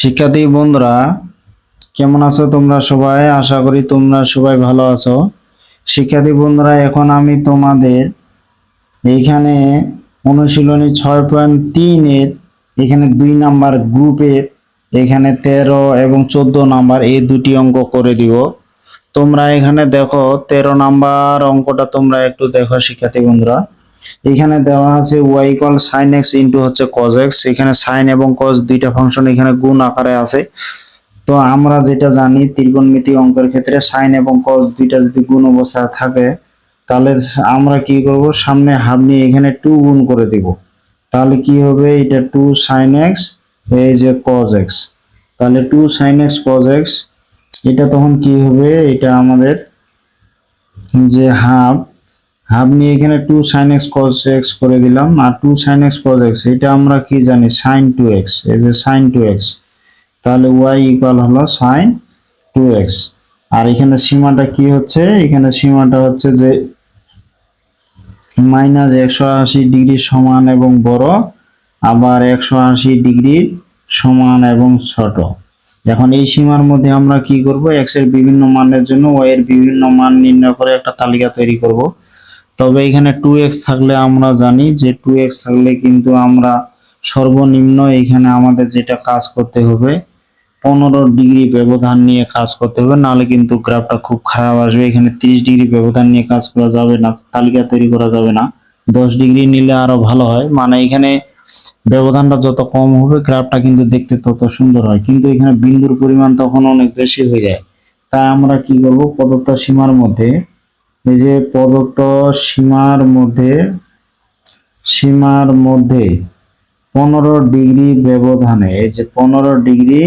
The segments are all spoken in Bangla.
শিক্ষার্থী বন্ধুরা, কেমন আছো তোমরা সবাই? আশা করি তোমরা সবাই ভালো আছো। শিক্ষার্থী বন্ধুরা, এখন আমি তোমাদের এইখানে অনুশীলনী ছয় পয়েন্ট তিনের এখানে দুই নাম্বার গ্রুপের এখানে তেরো এবং চোদ্দ নাম্বার এই দুটি অঙ্ক করে দিব। তোমরা এখানে দেখো, তেরো নাম্বার অঙ্কটা তোমরা একটু দেখো শিক্ষার্থী বন্ধুরা। এখানে দেওয়া আছে Y equal sine X into হচ্ছে কজ এক্স এখানে সাইন এবং কজ দুইটা ফাংশন এখানে গুণ আকারে আছে। তো আমরা যেটা জানি, ত্রিকোণমিতি অঙ্কের ক্ষেত্রে সাইন এবং কজ দুইটা যদি গুণ অবস্থায় থাকে, তাহলে আমরা কি করব? সামনে হাফ নিয়ে এখানে টু গুণ করে দিব। তাহলে কি হবে? এটা টু সাইন এক্স এই যে কজ এক্স তাহলে two sine X cos X এটা তখন কি হবে? এটা আমাদের যে হাফ নিয়ে এখানে two sine X cos X করে দিলাম, আর two sine X cos X এটা আমরা কি জানি? সাইন টু এক্স এই যে সাইন টু এক্স তাহলে ওয়াই ইকুয়াল হলো সাইন টু এক্স আর এখানে সীমাটা কি হচ্ছে? এখানে সীমাটা হচ্ছে যে মাইনাস একশো আশি ডিগ্রি সমান এবং বড়, আবার একশো আশি ডিগ্রি সমান এবং ছোট। এখন এই সীমার মধ্যে আমরা কি করব? এক্সের বিভিন্ন মানের জন্য ওয়াই এর বিভিন্ন মান নির্ণয় করে একটা তালিকা তৈরি করব। তবে এখানে টু এক্স থাকলে আমরা জানি যে টু এক্স থাকলে কিন্তু আমরা সর্বনিম্ন এখানে আমাদের যেটা কাজ করতে হবে, পনেরো ডিগ্রি ব্যবধান নিয়ে কাজ করতে হবে, নাহলে কিন্তু গ্রাফটা খুব খারাপ আসবে। এখানে তিরিশ ডিগ্রি ব্যবধান নিয়ে কাজ করা যাবে না, তালিকা তৈরি করা যাবে না। দশ ডিগ্রি নিলে আরও ভালো হয় মানে এখানে ব্যবধানটা যত কম হবে গ্রাফটা কিন্তু দেখতে তত সুন্দর হয়। কিন্তু এখানে বিন্দুর পরিমাণ তখন অনেক বেশি হয়ে যায়। তাই আমরা কি করব? প্রদত্ত সীমার মধ্যে এই যে প্রদত্ত সীমার মধ্যে সীমার মধ্যে পনেরো ডিগ্রি ব্যবধানে, এই যে পনেরো ডিগ্রি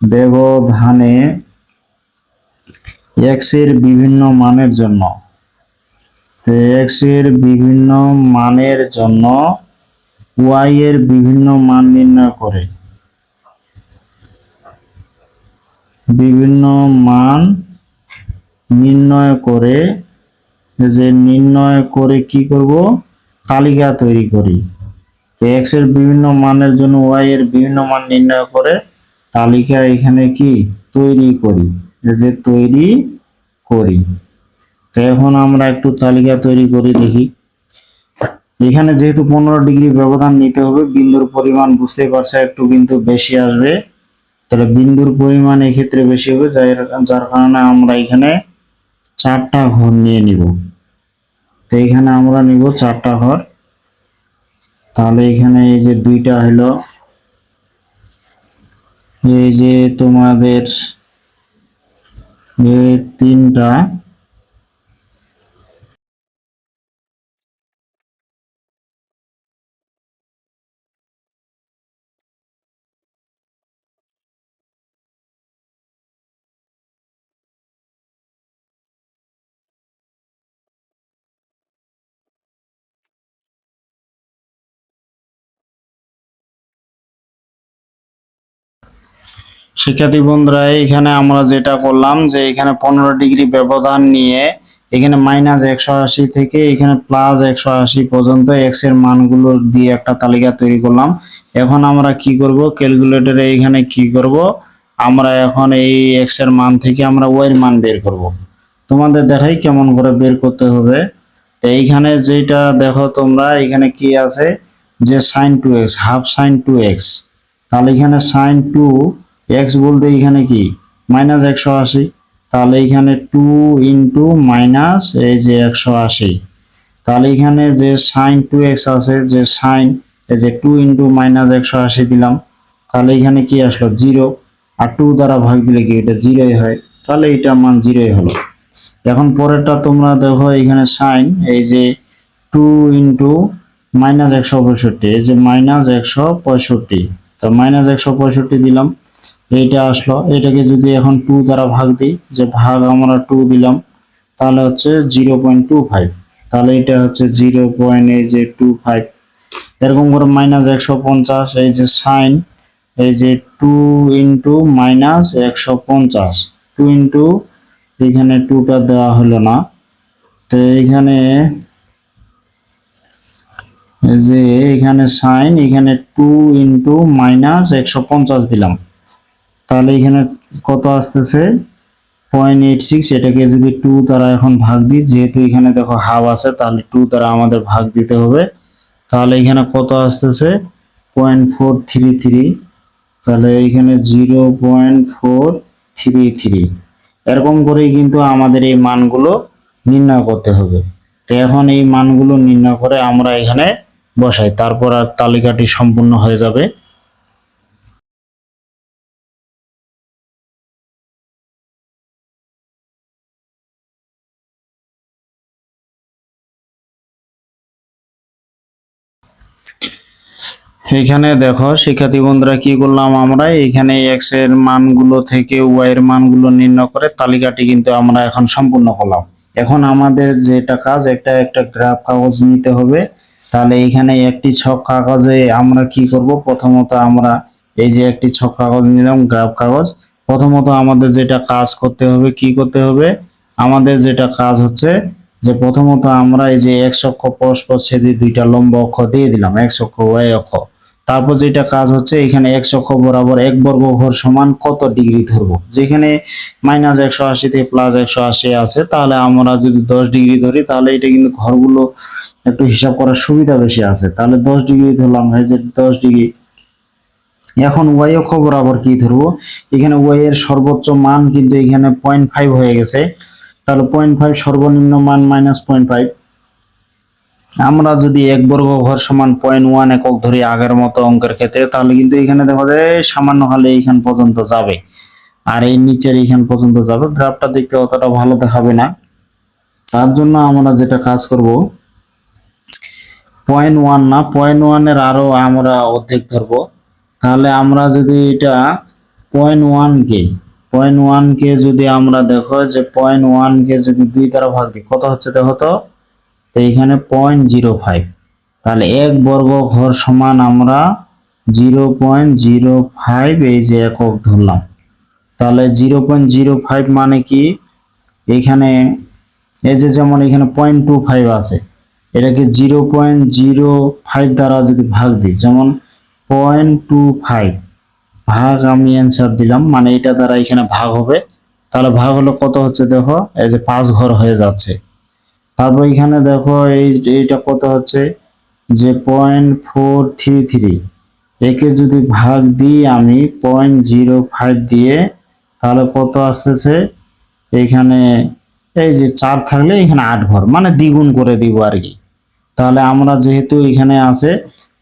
ব্যবধানে এক্সের বিভিন্ন মানের জন্য এক্সের বিভিন্ন মানের জন্য ওয়াই এর বিভিন্ন মান নির্ণয় করে, বিভিন্ন মান নির্ণয় করে যে নির্ণয় করে কি করব? তালিকা তৈরি করি। তো এক্সের বিভিন্ন মানের জন্য ওয়াই এর বিভিন্ন মান নির্ণয় করে তালিকা এখানে কি? তৈরি করি। যে তৈরি করি। তো এখন আমরা একটু তালিকা তৈরি করি দেখি। এখানে যেহেতু পনেরো ডিগ্রি ব্যবধান নিতে হবে, বিন্দুর পরিমাণ বুঝতেই পারছে, একটু কিন্তু বেশি আসবে। তাহলে বিন্দুর পরিমাণ এক্ষেত্রে বেশি হবে যার কারণে আমরা এখানে চারটা ঘর নিয়ে নিব। তো এখানে আমরা নিব চারটা ঘর। তাহলে এখানে এই যে দুইটা হলো, এই যে তোমাদের তিনটা শিক্ষার্থী বন্ধুরা এখানে আমরা যেটা করলাম যে এখানে পনেরো ডিগ্রি ব্যবধান নিয়ে এখানে মাইনাস একশো আশি থেকে এখানে প্লাস একশো আশি পর্যন্ত এক্সের মানগুলো দিয়ে একটা তালিকা তৈরি করলাম। এখন আমরা কি করব? ক্যালকুলেটরে এখানে কি করব? আমরা এখন এই এক্সের মান থেকে আমরা ওয়াই এর মান বের করব। তোমাদের দেখাই কেমন করে বের করতে হবে। তো এইখানে যেটা দেখো তোমরা, এখানে কি আছে? যে sine two X half sine two X তাহলে এখানে সাইন টু এক্স বলতে এখানে কি? মাইনাস একশো আশি। তাহলে এখানে টু ইন্টু মাইনাস এই যে একশো আশি। তাহলে এখানে যে সাইন টু এক্স আছে, যে সাইন এই যে টু ইন্টু মাইনাস একশো আশি দিলাম, তাহলে এখানে কি আসলো? জিরো আর টু দ্বারা ভাগ দিলে কি এটা জিরোই হয়? তাহলে এটা মান জিরোই হলো। এখন পরেরটা তোমরা দেখো এখানে সাইন এই যে টু ইন্টু মাইনাস একশো পঁয়ষট্টি। এই যে মাইনাস একশো পঁয়ষট্টি। তো মাইনাস একশো পঁয়ষট্টি দিলাম। এইটা আসলো। এটাকে যদি এখন টু দ্বারা ভাগ দিই, যে ভাগ আমরা টু দিলাম, তাহলে হচ্ছে জিরো পয়েন্ট টু ফাইভ তাহলে এটা হচ্ছে জিরো পয়েন্ট এই যে টু ফাইভ এরকম করে মাইনাস একশো পঞ্চাশ, এই যে সাইন এই যে টু ইন্টু মাইনাস একশো পঞ্চাশ। টু ইন্টু এখানে টুটা দেওয়া হলো না। তো এখানে যে এখানে সাইন এখানে টু ইন্টু মাইনাস একশো পঞ্চাশ দিলাম। তাহলে এখানে কত আসতেছে? পয়েন্ট এইট সিক্স এটাকে যদি টু দ্বারা এখন ভাগ দিই, যেহেতু এখানে দেখো হাফ আছে, তাহলে টু দ্বারা আমাদের ভাগ দিতে হবে। তাহলে এখানে কত আসতেছে? পয়েন্ট ফোর থ্রি থ্রি তাহলে এখানে zero point four three three এরকম করেই কিন্তু আমাদের এই মানগুলো নির্ণয় করতে হবে। তো এখন এই মানগুলো নির্ণয় করে আমরা এখানে বসাই, তারপর আর তালিকাটি সম্পূর্ণ হয়ে যাবে। এখানে দেখো, শিক্ষার্থী বন্ধুরা কি করলাম আমরা? এখানে এক্সের মানগুলো থেকে ওয়াই এর মানগুলো নির্ণয় করে তালিকাটি কিন্তু আমরা এখন সম্পূর্ণ করলাম। এখন আমাদের যেটা কাজ, একটা একটা গ্রাফ কাগজ নিতে হবে। তাহলে এখানে একটি ছক কাগজে আমরা কি করব? প্রথমত আমরা এই যে একটি ছক কাগজ নিলাম, গ্রাফ কাগজ। প্রথমত আমাদের যেটা কাজ করতে হবে, কি করতে হবে? আমাদের যেটা কাজ হচ্ছে যে প্রথমত আমরা এই যে এক্স অক্ষ পরস্পর ছেদে দুইটা লম্ব অক্ষ দিয়ে দিলাম এক্স অক্ষ ওয়াই অক্ষ। তারপর যেটা কাজ হচ্ছে, এখানে এক্স অক্ষ বরাবর এক বর্গ ঘর সমান কত ডিগ্রি ধরবো? যেখানে মাইনাস একশো আশি থেকে প্লাস একশো আশি আছে, তাহলে আমরা যদি দশ ডিগ্রি ধরি, তাহলে এটা কিন্তু ঘরগুলো একটু হিসাব করার সুবিধা বেশি আছে। তাহলে দশ ডিগ্রি ধরলাম, এই যে দশ ডিগ্রি। এখন ওয়াই অক্ষ বরাবর কি ধরবো? এখানে ওয়াই এর সর্বোচ্চ মান কিন্তু এখানে পয়েন্ট ফাইভ হয়ে গেছে। তাহলে পয়েন্ট ফাইভ সর্বনিম্ন মান মাইনাস পয়েন্ট ফাইভ আমরা যদি এক বর্গ ঘর সমান পয়েন্ট ওয়ান একক ধরি আগের মতো অঙ্কের ক্ষেত্রে, তাহলে কিন্তু এখানে দেখা যায় সামান্য হলে এইখান পর্যন্ত যাবে। আর এই নিচের এইখান পর্যন্ত যাবে। গ্রাফটা দেখতে অতটা ভালো দেখাবে না। তার জন্য আমরা যেটা কাজ করব পয়েন্ট ওয়ান না পয়েন্ট ওয়ানের আরও আমরা অর্ধেক ধরবো। তাহলে আমরা যদি এটা পয়েন্ট ওয়ান কে পয়েন্ট ওয়ান কে যদি আমরা দেখো যে পয়েন্ট ওয়ান কে যদি দুই দ্বারা ভাগ দিই, কত হচ্ছে দেখো তো? তো এখানে পয়েন্ট জিরো ফাইভ তাহলে এক বর্গ ঘর সমান আমরা জিরো পয়েন্ট জিরো ফাইভ এই যে একক ধরলাম। তাহলে জিরো পয়েন্ট জিরো ফাইভ মানে কি? এখানে এই যে যেমন এখানে পয়েন্ট টু ফাইভ আছে, এটাকে জিরো পয়েন্ট জিরো ফাইভ দ্বারা যদি ভাগ দিই, যেমন পয়েন্ট টু ফাইভ ভাগ আমি অ্যান্সার দিলাম মানে এটা দ্বারা এখানে ভাগ হবে। তাহলে ভাগ হলো কত হচ্ছে দেখো? এই যে পাঁচ ঘর হয়ে যাচ্ছে। তারপর এখানে দেখো এই, এইটা কত হচ্ছে? যে পয়েন্ট ফোর থ্রি থ্রি একে যদি ভাগ দিই আমি পয়েন্ট জিরো ফাইভ দিয়ে, তাহলে কত আসতেছে? এখানে এই যে চার থাকলে এখানে আট ঘর মানে দ্বিগুণ করে দিব আর কি। তাহলে আমরা যেহেতু এখানে আছে,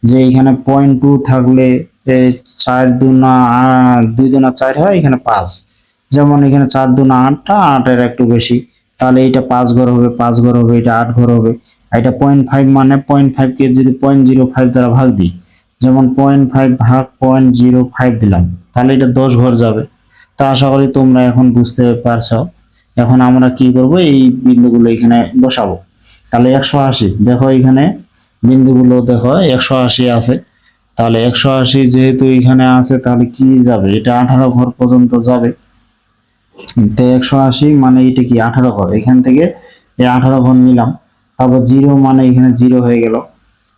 যে এখানে পয়েন্ট টু থাকলে চার দুনা দুই দুনা চার হয়, এখানে পাঁচ। যেমন এখানে চার দুনা আটটা, আটের একটু বেশি। তাহলে এটা পাঁচ ঘর হবে, পাঁচ ঘর হবে এটা আট ঘর হবে। এটা পয়েন্ট ফাইভ মানে পয়েন্ট ফাইভ কে যদি পয়েন্ট জিরো ফাইভ দ্বারা ভাগ দিই, যেমন পয়েন্ট ফাইভ ভাগ পয়েন্ট জিরো ফাইভ দিলাম, তাহলে এটা দশ ঘর যাবে। তা আশা করি তোমরা এখন বুঝতে পারছ। এখন আমরা কি করব? এই বিন্দুগুলো এখানে বসাবো। তাহলে একশো আশি, দেখো এখানে বিন্দুগুলো দেখো, একশো আশি আছে। তাহলে একশো আশি যেহেতু এখানে আছে, তাহলে কি যাবে? এটা আঠারো ঘর পর্যন্ত যাবে। তো একশো আশি মানে এটা কি আঠারো ঘর? এখান থেকে এই আঠারো ঘর নিলাম। তারপর জিরো মানে এখানে জিরো হয়ে গেল।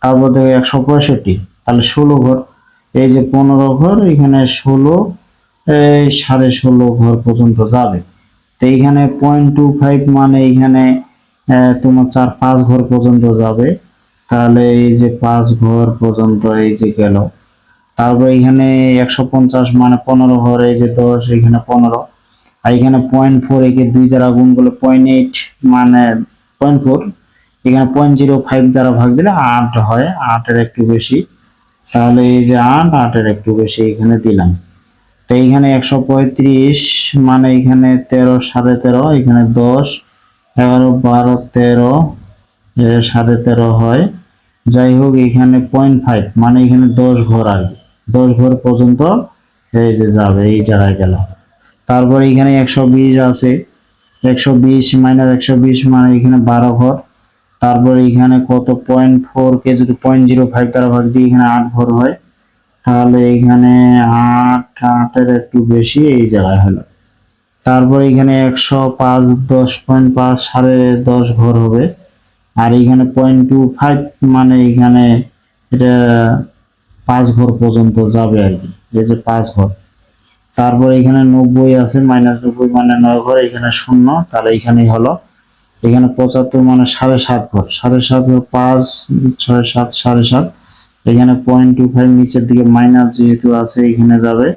তারপর দেখো একশো পঁয়ষট্টি তাহলে ষোলো ঘর। এই যে পনেরো ঘর এখানে ষোলো এই সাড়ে ষোলো ঘর পর্যন্ত যাবে। তো এইখানে পয়েন্ট টু ফাইভ মানে এইখানে আহ, তোমার চার পাঁচ ঘর পর্যন্ত যাবে। তাহলে এই যে পাঁচ ঘর পর্যন্ত এই যে গেল। তারপর এখানে একশো পঞ্চাশ মানে পনেরো ঘর এই যে দশ এখানে পনেরো। আর এখানে পয়েন্ট ফোর একে দুই দ্বারা গুণ করলে পয়েন্ট এইট মানে পয়েন্ট ফোর এখানে পয়েন্ট জিরো ফাইভ দ্বারা ভাগ দিলে আট হয়, আটের একটু বেশি। তাহলে এই যে আট, আটের একটু বেশি এখানে দিলাম। তো এইখানে একশো পঁয়ত্রিশ মানে এখানে তেরো, সাড়ে তেরো, এখানে দশ, এগারো, বারো, তেরো সাড়ে তেরো হয়। যাই হোক, এখানে পয়েন্ট ফাইভ মানে এখানে দশ ঘর আগে। দশ ঘর পর্যন্ত এই যে যাবে, এই জায়গায় গেল তারপর এখানে একশো বিশ আছে। একশো বিশ মাইনাস একশো বিশ মানে এখানে বারো ঘর। তারপর এখানে কত? পয়েন্ট ফোর কে যদি পয়েন্ট জিরো ফাইভ দ্বারা ভাগ দিই এখানে আট ঘর হয়, তাহলে এখানে আট, আটের একটু বেশি এই জায়গায় হলো। তারপর এখানে একশো পাঁচ, দশ পয়েন্ট পাঁচ, সাড়ে দশ ঘর হবে। আর এখানে পয়েন্ট টু ফাইভ মানে এখানে এটা পাঁচ ঘর পর্যন্ত যাবে আর কি, এই যে পাঁচ ঘর। তারপর এখানে নব্বই আছে মাইনাস নব্বই মানে নয় ঘর, এখানে শূন্য। তাহলে এখানেই হলো। এখানে পঁচাত্তর মানে সাড়ে সাত ঘর। সাড়ে সাত ঘর পাঁচ, ছয় সাত, সাড়ে সাত। এখানে পয়েন্ট টু ফাইভ নিচের দিকে মাইনাস যেহেতু আছে, এখানে যাবে।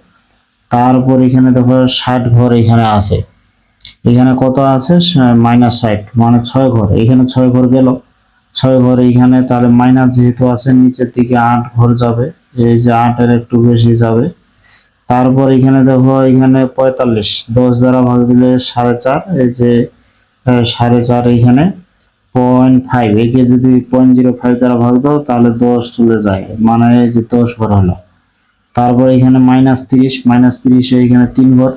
তারপর এখানে দেখো ষাট ঘর এখানে আছে। এখানে কত আছে? মাইনাস ষাট মানে ছয় ঘর। এখানে ছয় ঘর গেল। ছয় ঘর এখানে, তাহলে মাইনাস যেহেতু আছে, নিচের দিকে আট ঘর যাবে। এই যে আটের একটু বেশি যাবে। তারপর এখানে দেখো, এখানে পঁয়তাল্লিশ। দশ দ্বারা ভাগ দিলে সাড়ে চার, এই যে সাড়ে চার এখানে পয়েন্ট ফাইভ একে যদি পয়েন্ট জিরো ফাইভ দ্বারা ভাগ দাও, তাহলে দশ চলে যায়। মানে যে দশ ঘর হলো। তারপর এখানে মাইনাস তিরিশ মাইনাস তিরিশে এখানে তিন ঘর।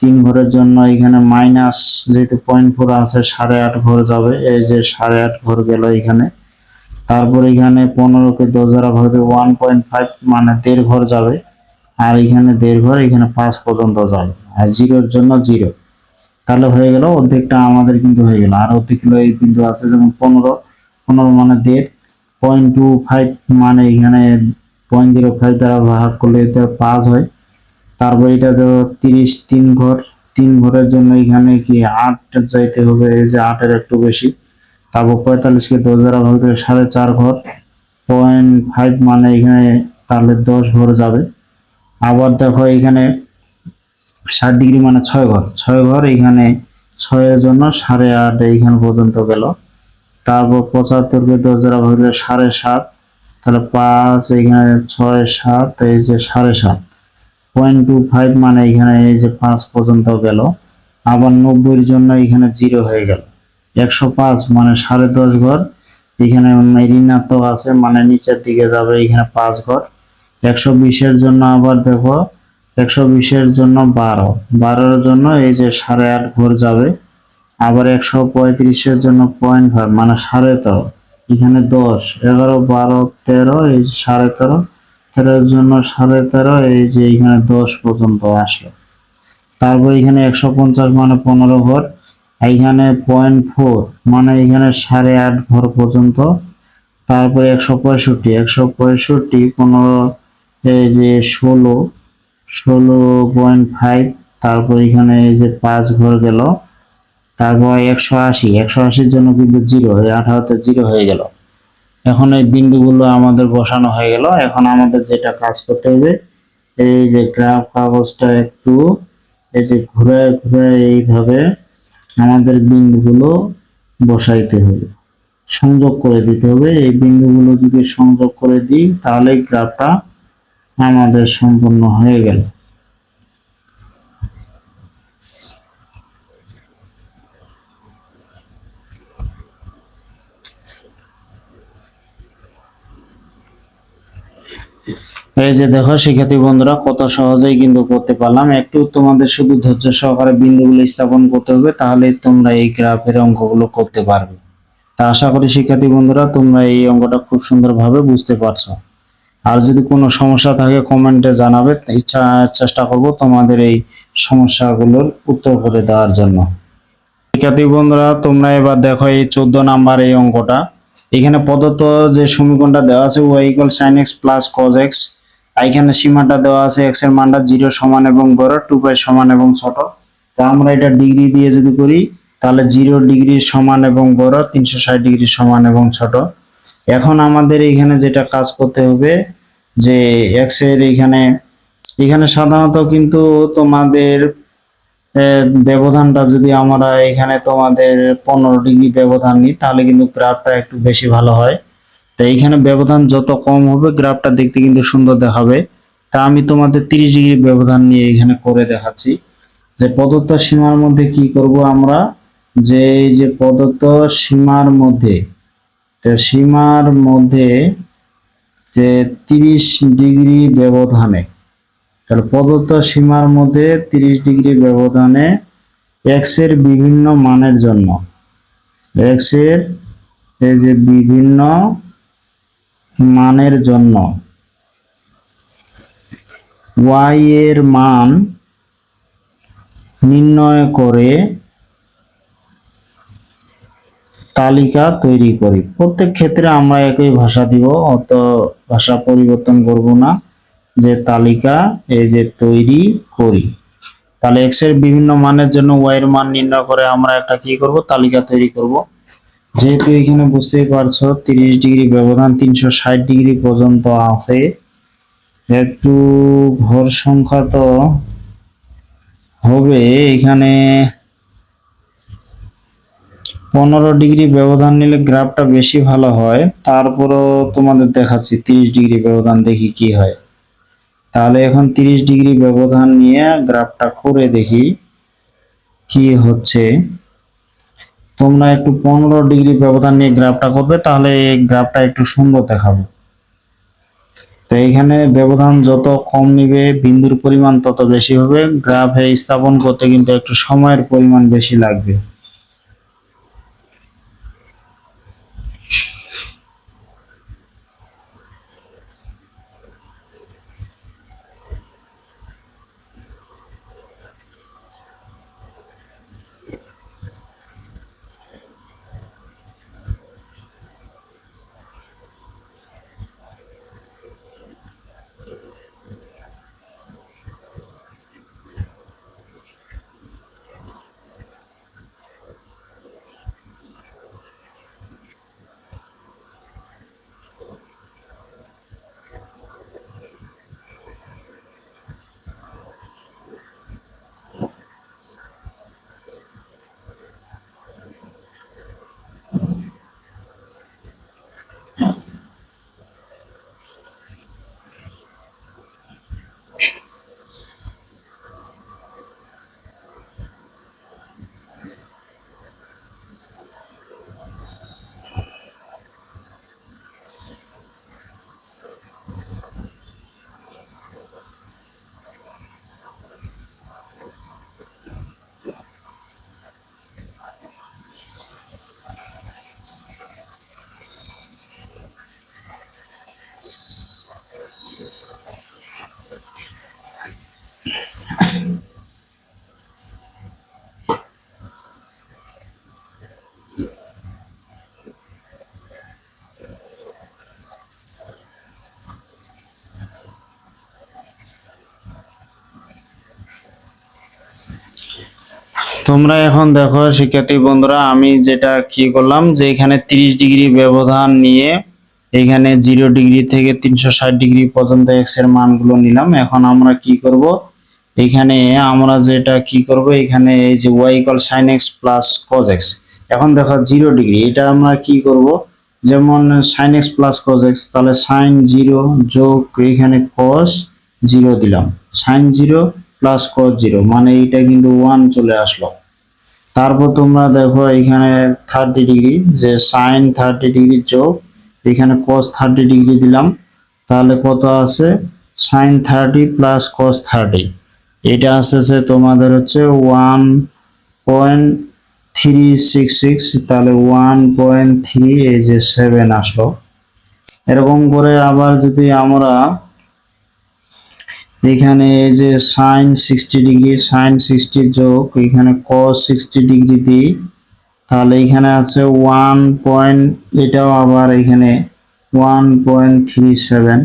তিন ঘরের জন্য এখানে মাইনাস যেহেতু পয়েন্ট ফোর আছে, সাড়ে আট ঘর যাবে। এই যে সাড়ে আট ঘর গেল এখানে। তারপর এখানে পনেরোকে দশ দ্বারা ভাগ দিয়ে ওয়ান পয়েন্ট ফাইভ মানে দেড় ঘর যাবে। আর এখানে দেড় ঘর, এখানে পাঁচ পর্যন্ত যায়। আর জিরোর জন্য জিরো। তাহলে হয়ে গেল, অর্ধেকটা আমাদের কিন্তু হয়ে গেল। আর অর্ধেকগুলো এই বিন্দু আছে যেমন পনেরো। পনেরো মানে দেড়। পয়েন্ট টু ফাইভ মানে এখানে পয়েন্ট জিরো ফাইভ দ্বারা ভাগ করলে এটা পাঁচ হয়। তারপর এটা তো তিরিশ, তিন ঘর। তিন ঘরের জন্য এখানে কি আট যাইতে হবে? এই যে আটের একটু বেশি। তারপর পঁয়তাল্লিশকে দশ দ্বারা ভাগ দিলে সাড়ে চার ঘর। পয়েন্ট ফাইভ মানে এখানে তাহলে দশ ঘর যাবে। আবার দেখো এখানে ষাট ডিগ্রি মানে ছয় ঘর। ছয় ঘর এখানে ছয়ের জন্য সাড়ে আট এইখানে পর্যন্ত গেল। তারপর পঁচাত্তরকে দশ দ্বারা ভাগ দিলে সাড়ে সাত। তাহলে পাঁচ, এখানে ছয় সাত, এই যে সাড়ে সাত। পয়েন্ট টু ফাইভ মানে এখানে এই যে পাঁচ পর্যন্ত গেল। আবার নব্বইয়ের জন্য এখানে জিরো হয়ে গেল। একশো পাঁচ মানে সাড়ে দশ ঘর। এখানে ঋণাত্মক আছে মানে নিচের দিকে যাবে, এখানে পাঁচ ঘর। একশো বিশের জন্য আবার দেখো, একশো বিশের জন্য বারো। বারোর জন্য এই যে সাড়ে আট ঘর যাবে, আবার একশো পঁয়ত্রিশের জন্য পয়েন্ট ফাইভ মানে সাড়ে তেরো। এখানে দশ, এগারো, বারো, তেরো, এই সাড়ে তেরো। তেরোর জন্য সাড়ে তেরো, এই যে এখানে দশ পর্যন্ত আসলো। তারপর এখানে একশো পঞ্চাশ মানে পনেরো ঘর, এইখানে পয়েন্ট ফোর মানে এখানে সাড়ে আট ঘর পর্যন্ত। তারপরে একশো পঁয়ষট্টি একশো পঁয়ষট্টি, পনেরো এই যে ষোলো ষোলো পয়েন্ট ফাইভ তারপর এখানে এই যে পাঁচ ঘর গেল, তারপর একশো আশি, একশো আশির জন্য কিন্তু জিরো আঠারোতে জিরো হয়ে গেল। এখন এই বিন্দুগুলো আমাদের বসানো হয়ে গেল। এখন আমাদের যেটা কাজ করতে হবে, এই যে গ্রাফ কাগজটা একটু, এই যে ঘুরে ঘুরে এইভাবে আমাদের বিন্দুগুলো বসাইতে হবে। সংযোগ করে দিতে হবে। এই বিন্দুগুলো যদি সংযোগ করে দিই, তাহলে গ্রাফটা আমাদের সম্পূর্ণ হয়ে গেল। এই যে দেখো, শিক্ষার্থী বন্ধুরা, কত সহজেই কিন্তু করতে পারলাম। একটু তোমাদের শুধু ধৈর্য সহকারে বিন্দুগুলো স্থাপন করতে হবে তাহলে তোমরা এই গ্রাফের অঙ্কগুলো করতে পারবে। তা আশা করি, শিক্ষার্থী বন্ধুরা, তোমরা এই অঙ্কটা খুব সুন্দরভাবে বুঝতে পারছ। আর যদি কোনো সমস্যা থাকে কমেন্টে জানাবে, ইচ্ছা, চেষ্টা করব তোমাদের এই সমস্যাগুলোর উত্তর করে দেওয়ার জন্য। শিক্ষার্থী বন্ধুরা, তোমরা এবার দেখো এই চোদ্দ নাম্বার এই অঙ্কটা। এখানে প্রদত্ত যে সমীকরণটা দেওয়া আছে Y sine X plus cos X এখানে সীমাটা দেওয়া আছে এক্সের মানটা জিরো সমান এবং বড়, টু পাই সমান এবং ছোট। তা আমরা এটা ডিগ্রি দিয়ে যদি করি, তাহলে জিরো ডিগ্রি সমান এবং বড়, তিনশো ষাট ডিগ্রি সমান এবং ছোট। এখন আমাদের এখানে যেটা কাজ করতে হবে যে এক্সের এখানে এখানে সাধারণত কিন্তু তোমাদের ব্যবধানটা যদি আমরা এখানে তোমাদের পনেরো ডিগ্রি ব্যবধান নিই, তাহলে কিন্তু গ্রাফটা একটু বেশি ভালো হয়। তো এইখানে ব্যবধান যত কম হবে গ্রাফটা দেখতে কিন্তু সুন্দর দেখাবে। তা আমি তোমাদের তিরিশ ডিগ্রি ব্যবধান নিয়ে এখানে করে দেখাচ্ছি। যে প্রদত্ত সীমার মধ্যে কি করব আমরা? যে যে প্রদত্ত সীমার মধ্যে সীমার মধ্যে যে তিরিশ ডিগ্রি ব্যবধানে, তাহলে প্রদত্ত সীমার মধ্যে তিরিশ ডিগ্রি ব্যবধানে এক্সের বিভিন্ন মানের জন্য এক্সের এই যে বিভিন্ন মানের জন্য ওয়াই এর মান নির্ণয় করে তালিকা তৈরি করি। প্রত্যেক ক্ষেত্রে আমরা একই ভাষা দিব, অত ভাষা পরিবর্তন করব না। যে তালিকা, এই যে তৈরি করি। তাহলে এক্সের বিভিন্ন মানের জন্য ওয়াই এর মান নির্ণয় করে আমরা একটা কি করব? তালিকা তৈরি করব। যেহেতু এখানে বুঝতেই পারছ, তিরিশ ডিগ্রি ব্যবধান তিনশো ষাট ডিগ্রি পর্যন্ত আছে। একটু ঘর সংখ্যা তো হবে এখানে পনেরো ডিগ্রি ব্যবধান নিলে গ্রাফটা বেশি ভালো হয়। তারপরও তোমাদের দেখাচ্ছি, তিরিশ ডিগ্রি ব্যবধান দেখি কি হয়। তাহলে এখন তিরিশ ডিগ্রি ব্যবধান নিয়ে গ্রাফটা করে দেখি কি হচ্ছে। তোমরা একটু পনেরো ডিগ্রি ব্যবধান নিয়ে গ্রাফটা করবে, তাহলে এই গ্রাফটা একটু সুন্দর দেখাবো। তো এখানে ব্যবধান যত কম নিবে, বিন্দুর পরিমাণ তত বেশি হবে। গ্রাফে স্থাপন করতে কিন্তু একটু সময়ের পরিমাণ বেশি লাগবে। তোমরা এখন দেখো, শিক্ষার্থী বন্ধুরা, আমি যেটা কি করলাম, যে এখানে 30 ডিগ্রি ব্যবধান নিয়ে এখানে জিরো ডিগ্রি থেকে তিনশো ষাট ডিগ্রি পর্যন্ত এক্সের মানগুলো নিলাম। এখন আমরা কি করব? এখানে আমরা যেটা কি করব? এখানে এই যে y equal sine x plus cos x এখন দেখো, জিরো ডিগ্রি, এটা আমরা কি করব? যেমন sine x plus cos x তাহলে সাইন জিরো যোগ এখানে কস জিরো দিলাম। Sine zero plus cos zero মানে এটা কিন্তু ওয়ান চলে আসলো। তারপর তোমরা দেখো এখানে থার্টি ডিগ্রি যে সাইন থার্টি ডিগ্রি যোগ, এখানে কস থার্টি ডিগ্রি দিলাম, তাহলে কত আছে sine thirty plus cos thirty এটা আসতেছে তোমাদের হচ্ছে one point three six six তাহলে ওয়ান পয়েন্ট থ্রি এই যে সেভেন আসলো। এরকম করে আবার যদি আমরা এখানে এই যে sine sixty degree sine sixty যোগ, এখানে কস সিক্সটি ডিগ্রি দিই। তাহলে এখানে আছে ওয়ান পয়েন্ট এটাও আবার এখানে ওয়ান পয়েন্ট থ্রি সেভেন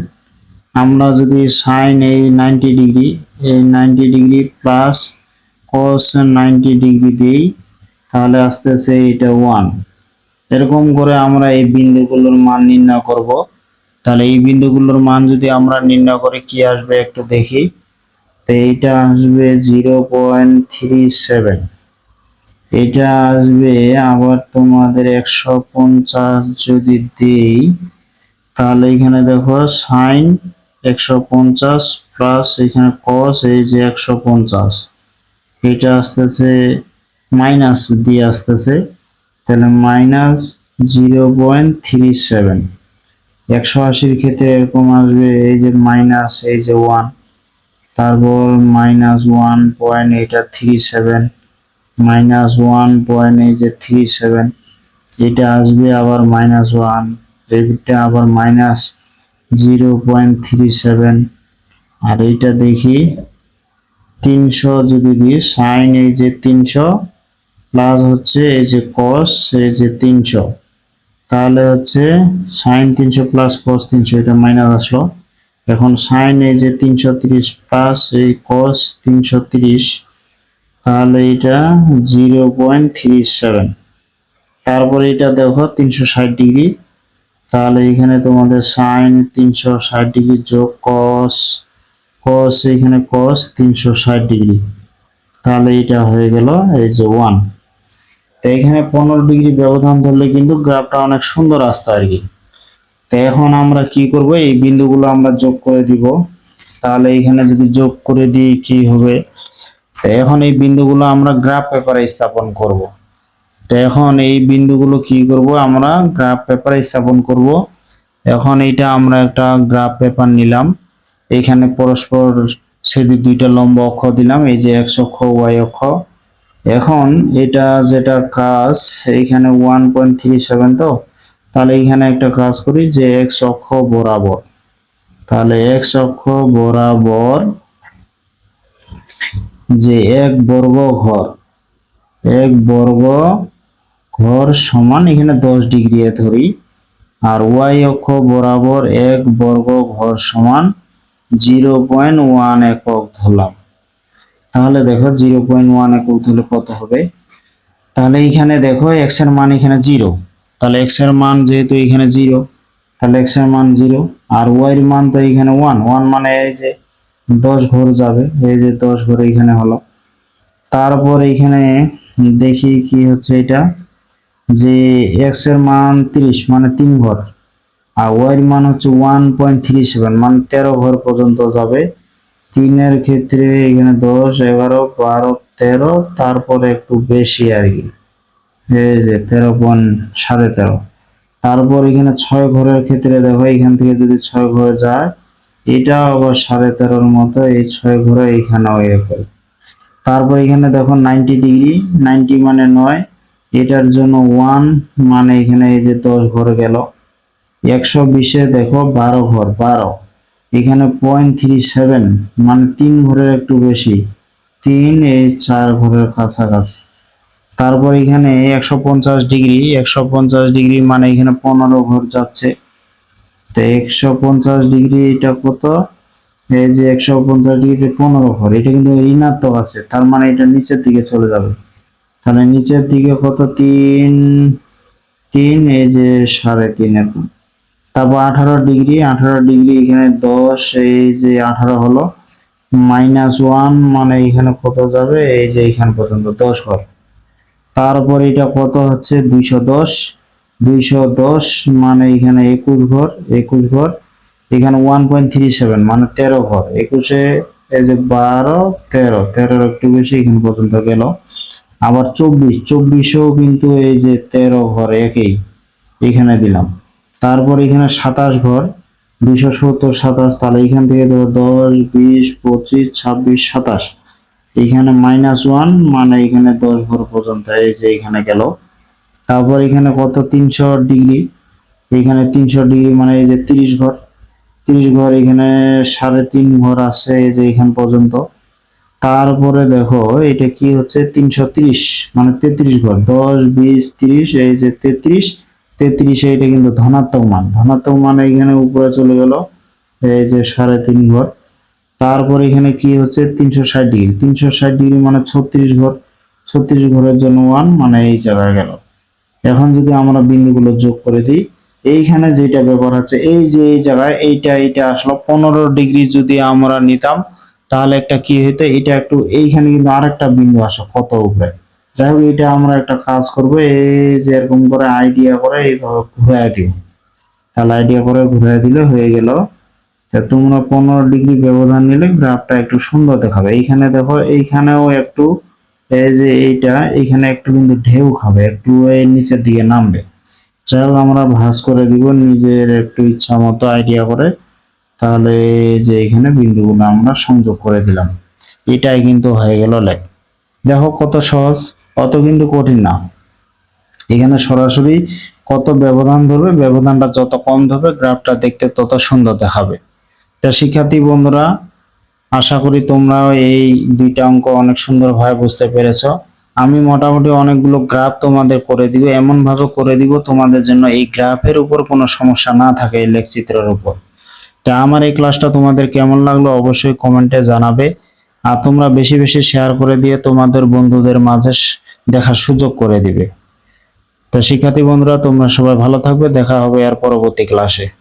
আমরা যদি সাইন এই নাইনটি ডিগ্রি এই ninety degree plus cos ninety degree দিই, তাহলে আসতেছে এটা ওয়ান এরকম করে আমরা এই বিন্দুগুলোর মান নির্ণয় করব। তাহলে এই বিন্দুগুলোর মান যদি আমরা নির্ণয় করে, কি আসবে একটু দেখি। তো এইটা আসবে জিরো পয়েন্ট থ্রি সেভেন। এটা আসবে আবার তোমাদের একশো পঞ্চাশ যদি দেই, তাহলে এখানে দেখো সাইন একশো পঞ্চাশ প্লাস এখানে কস এই যে একশো পঞ্চাশ। এটা আসতেছে মাইনাস দিয়ে আসতেছে। তাহলে minus zero point three seven. একশো আশির ক্ষেত্রে এরকম আসবে, এই যে মাইনাস এই যে ওয়ান তারপর মাইনাস ওয়ান পয়েন্ট এটা three seven minus one point এই যে থ্রি সেভেন এটা আসবে আবার মাইনাস ওয়ান এইটা আবার minus zero point three seven আর এইটা দেখি তিনশো যদি দিই সাইন এই যে তিনশো প্লাস হচ্ছে এই যে কস এই যে তিনশো। তাহলে হচ্ছে সাইন তিনশো প্লাস কস তিনশো, এটা মাইনাস আসলো। এখন সাইন এই যে তিনশো তিরিশ প্লাস এই কস তিনশো তিরিশ, তাহলে এটা জিরো পয়েন্ট থ্রি সেভেন তারপরে এটা দেখো তিনশো ষাট ডিগ্রি তাহলে এখানে তোমাদের সাইন তিনশো ষাট ডিগ্রি যোগ কস কস এখানে কস তিনশো ষাট ডিগ্রি তাহলে এটা হয়ে গেল এই যে ওয়ান তো এখানে পনেরো ডিগ্রি ব্যবধান ধরলে কিন্তু গ্রাফটা অনেক সুন্দর আসতো আর কি। তো এখন আমরা কি করব? এই বিন্দুগুলো আমরা যোগ করে দিব। তাহলে এখানে যদি যোগ করে দিই কি হবে? তো এখন এই বিন্দুগুলো আমরা গ্রাফ পেপারে স্থাপন করব। তো এখন এই বিন্দুগুলো কি করব? আমরা গ্রাফ পেপারে স্থাপন করব। এখন এইটা আমরা একটা গ্রাফ পেপার নিলাম। এখানে পরস্পর সেদি দুইটা লম্ব অক্ষ দিলাম। এই যে এক্স অক্ষ, ওয়াই অক্ষ। এখন এটা যেটা কাজ এইখানে ওয়ান পয়েন্ট থ্রি সেভেন তো? তাহলে এখানে একটা কাজ করি যে এক্স অক্ষ বরাবর। তাহলে এক্স অক্ষ বরাবর যে এক বর্গ ঘর, এক বর্গ ঘর সমান এখানে দশ ডিগ্রি এ ধরি, আর ওয়াই অক্ষ বরাবর এক বর্গ ঘর সমান জিরো পয়েন্ট ওয়ান একক ধরলাম। তাহলে দেখো জিরো পয়েন্ট ওয়ান একক ধরলে কত হবে? তাহলে এখানে দেখো এক্সের মান এখানে জিরো। তাহলে এক্সের মান যেহেতু এখানে জিরো, তাহলে এক্সের মান জিরো। আর ওয়াই এর মান তো এখানে ওয়ান ওয়ান মানে এই যে দশ ঘর যাবে, এই যে দশ ঘর এখানে হলো। তারপর এখানে দেখি কি হচ্ছে এটা, যে এক্সের মান তিরিশ মানে তিন ঘর। আর ওয়াই এর মান হচ্ছে ওয়ান পয়েন্ট থ্রি সেভেন মানে তেরো ঘর পর্যন্ত যাবে। তিনের ক্ষেত্রে এখানে দশ, এগারো, বারো, তেরো, তারপরে একটু বেশি আর কি। এই যে তেরো পয়েন্ট সাড়ে তেরো। তারপর এখানে ছয় ঘরের ক্ষেত্রে দেখো, এখান থেকে যদি ছয় ঘরে যায়, এটা আবার সাড়ে তেরোর মতো, এই ছয় ঘরে এখানেও এরকম তারপর এখানে দেখো নাইনটি ডিগ্রি নাইনটি মানে নয়, এটার জন্য ওয়ান মানে এখানে এই যে দশ ঘর গেল। একশো বিশে দেখো বারো ঘর, বারো। এখানে পয়েন্ট থ্রি সেভেন মানে তিন ঘরের একটু বেশি। তিন এই চার ঘরের কাছাকাছি। তারপর এখানে একশো পঞ্চাশ ডিগ্রি, একশো পঞ্চাশ ডিগ্রি মানে এখানে পনেরো ঘর যাচ্ছে। তো একশো পঞ্চাশ ডিগ্রি এটা কত? এই যে একশো পঞ্চাশ ডিগ্রি পনেরো ঘর, এটা কিন্তু ঋণাত্মক আছে। তার মানে এটা নিচের দিকে চলে যাবে। তাহলে নিচের দিকে কত? তিন তিন এই যে সাড়ে তিন এরকম তারপর আঠারো ডিগ্রি আঠারো ডিগ্রি এখানে দশ, এই যে আঠারো হলো। মাইনাস ওয়ান মানে এখানে কত যাবে? এই যে এখান পর্যন্ত দশ ঘর। তারপর এটা কত হচ্ছে? দুইশো দশ। দুইশো দশ মানে এখানে একুশ ঘর একুশ ঘর। এখানে ওয়ান পয়েন্ট থ্রি সেভেন মানে তেরো ঘর। একুশে, এই যে বারো, তেরো। তেরোর একটু বেশি এখানে পর্যন্ত গেল। আবার চব্বিশ, চব্বিশেও কিন্তু এই যে তেরো ঘর একই। এখানে দিলাম। তারপর এখানে সাতাশ ঘর, দুইশো সত্তর সাতাশ, তাহলে এখান থেকে ধরো দশ, বিশ, পঁচিশ, ছাব্বিশ, সাতাশ। এখানে মাইনাস ওয়ান মানে এখানে দশ ঘর পর্যন্ত, এই যে এখানে গেল। তারপর এখানে কত? তিনশো ডিগ্রি। এখানে তিনশো ডিগ্রি মানে এই যে তিরিশ ঘর। তিরিশ ঘর এখানে সাড়ে তিন ঘর আছে এই যে এখান পর্যন্ত। তারপরে দেখো, এটা কি হচ্ছে? তিনশো তিরিশ মানে তেত্রিশ ঘর। দশ, বিশ, তিরিশ, এই যে তেত্রিশ। তেত্রিশে এটা কিন্তু ধনাত্মক মান। ধনাত্মক মান এখানে উপরে চলে গেল, এই যে সাড়ে তিন ঘর। তারপর এখানে কি হচ্ছে? তিনশো ষাট ডিগ্রি। তিনশো ষাট ডিগ্রি মানে ছত্রিশ ঘর। ছত্রিশ ঘরের জন্য ওয়ান মানে এই জায়গায় গেল। এখন যদি আমরা বিন্দুগুলো যোগ করে দিই, এইখানে যেটা ব্যাপার হচ্ছে, এই যে এই জায়গায় এইটা এইটা আসলো। পনেরো ডিগ্রি যদি আমরা নিতাম, তাহলে একটা কি হইতো? এটা একটু এইখানে কিন্তু আরেকটা বিন্দু আসো, কত উপরে? যাই হোক, এটা আমরা একটা কাজ করব, এই যে এরকম করে আইডিয়া করে এইভাবে ঘুরাই দিব তাহলে আইডিয়া করে ঘুরাই দিলে হয়ে গেল। তা তোমরা পনেরো ডিগ্রি ব্যবধান নিলে গ্রাফটা একটু সুন্দর দেখাবে। এইখানে দেখো, এইখানেও একটু, এই যে এইটা, এইখানে একটু কিন্তু ঢেউ খাবে, একটু এই নিচের দিকে নামবে। যাই হোক, আমরা ভাঁজ করে দিব, নিজের একটু ইচ্ছা মতো আইডিয়া করে। তাহলে যে এখানে বিন্দুগুলো আমরা সংযোগ করে দিলাম। এটাই কিন্তু হয়ে গেল লেখ। দেখো কত সহজ। অত কিন্তু কঠিন না। এখানে সরাসরি কত ব্যবধান ধরবে, ব্যবধানটা যত কম ধরবে, গ্রাফটা দেখতে তত সুন্দর দেখাবে। তা শিক্ষার্থী বন্ধুরা, আশা করি তোমরাও এই দুইটা অঙ্ক অনেক সুন্দরভাবে বুঝতে পেরেছ। আমি মোটামুটি অনেকগুলো গ্রাফ তোমাদের করে দিব এমন ভাবে করে দিব তোমাদের জন্য এই গ্রাফের উপর কোনো সমস্যা না থাকে এই লেখচিত্রের উপর। তা আমার এই ক্লাসটা তোমাদের কেমন লাগল অবশ্যই কমেন্টে জানাবে। আর তোমরা বেশি বেশি শেয়ার করে দিয়ে তোমাদের বন্ধুদের মাঝে দেখার সুযোগ করে দিবে। তো শিক্ষার্থী বন্ধুরা, তোমরা সবাই ভালো থাকবে। দেখা হবে আর পরবর্তী ক্লাসে।